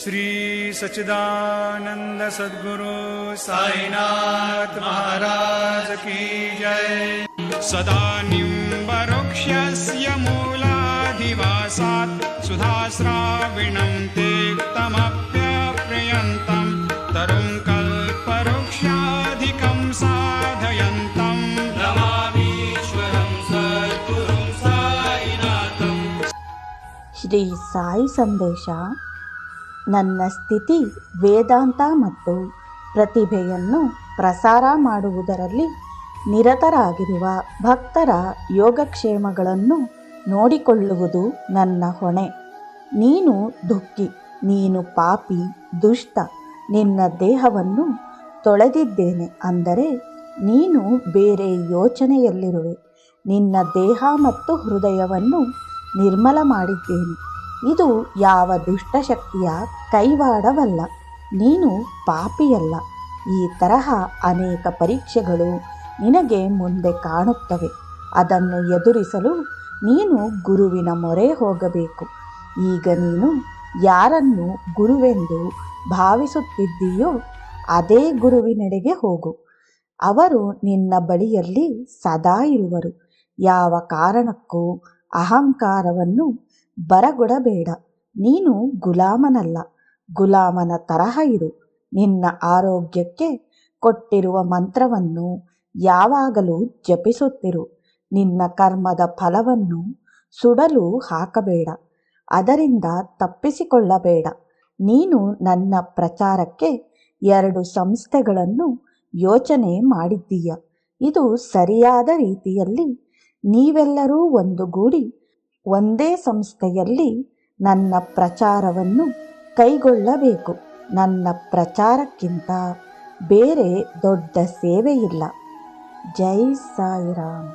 श्रीसच्चिदानन्दसद्गुरु साईनाथ महाराज की जय। सदा निक्षस्य मूलाधिवासात् सुधाश्राविणं ते कमप्यप्रयन्तम् तरुङ्कल्पवृक्षाधिकम् साधयन्तम् श्री साई सन्देशा ನನ್ನ ಸ್ಥಿತಿ ವೇದಾಂತ ಮತ್ತು ಪ್ರತಿಭೆಯನ್ನು ಪ್ರಸಾರ ಮಾಡುವುದರಲ್ಲಿ ನಿರತರಾಗಿರುವ ಭಕ್ತರ ಯೋಗಕ್ಷೇಮಗಳನ್ನು ನೋಡಿಕೊಳ್ಳುವುದು ನನ್ನ ಹೊಣೆ. ನೀನು ದುಃಖಿ, ನೀನು ಪಾಪಿ, ದುಷ್ಟ, ನಿನ್ನ ದೇಹವನ್ನು ತೊಳೆದಿದ್ದೇನೆ ಅಂದರೆ ನೀನು ಬೇರೆ ಯೋಚನೆಯಲ್ಲಿರುವೆ. ನಿನ್ನ ದೇಹ ಮತ್ತು ಹೃದಯವನ್ನು ನಿರ್ಮಲ ಮಾಡಿದ್ದೇನೆ. ಇದು ಯಾವ ದುಷ್ಟಶಕ್ತಿಯ ಕೈವಾಡವಲ್ಲ, ನೀನು ಪಾಪಿಯಲ್ಲ. ಈ ತರಹ ಅನೇಕ ಪರೀಕ್ಷೆಗಳು ನಿನಗೆ ಮುಂದೆ ಕಾಣುತ್ತವೆ. ಅದನ್ನು ಎದುರಿಸಲು ನೀನು ಗುರುವಿನ ಮೊರೆ ಹೋಗಬೇಕು. ಈಗ ನೀನು ಯಾರನ್ನು ಗುರುವೆಂದು ಭಾವಿಸುತ್ತಿದ್ದೀಯೋ ಅದೇ ಗುರುವಿನೆಡೆಗೆ ಹೋಗು. ಅವರು ನಿನ್ನ ಬಳಿಯಲ್ಲಿ ಸದಾ ಇರುವರು. ಯಾವ ಕಾರಣಕ್ಕೂ ಅಹಂಕಾರವನ್ನು ಬರಗೊಡಬೇಡ ನೀನು ಗುಲಾಮನಲ್ಲ. ಗುಲಾಮನ ತರಹ ಇರು. ನಿನ್ನ ಆರೋಗ್ಯಕ್ಕೆ ಕೊಟ್ಟಿರುವ ಮಂತ್ರವನ್ನು ಯಾವಾಗಲೂ ಜಪಿಸುತ್ತಿರು. ನಿನ್ನ ಕರ್ಮದ ಫಲವನ್ನು ಸುಡಲು ಹಾಕಬೇಡ. ಅದರಿಂದ ತಪ್ಪಿಸಿಕೊಳ್ಳಬೇಡ. ನೀನು ನನ್ನ ಪ್ರಚಾರಕ್ಕೆ ಎರಡು ಸಂಸ್ಥೆಗಳನ್ನು ಯೋಚನೆ ಮಾಡಿದ್ದೀಯ. ಇದು ಸರಿಯಾದ ರೀತಿಯಲ್ಲಿ ನೀವೆಲ್ಲರೂ ಒಂದುಗೂಡಿ ಒಂದೇ ಸಂಸ್ಥೆಯಲ್ಲಿ ನನ್ನ ಪ್ರಚಾರವನ್ನು ಕೈಗೊಳ್ಳಬೇಕು. ನನ್ನ ಪ್ರಚಾರಕ್ಕಿಂತ ಬೇರೆ ದೊಡ್ಡ ಸೇವೆಯಿಲ್ಲ. ಜೈ ಸಾಯಿರಾಮ್.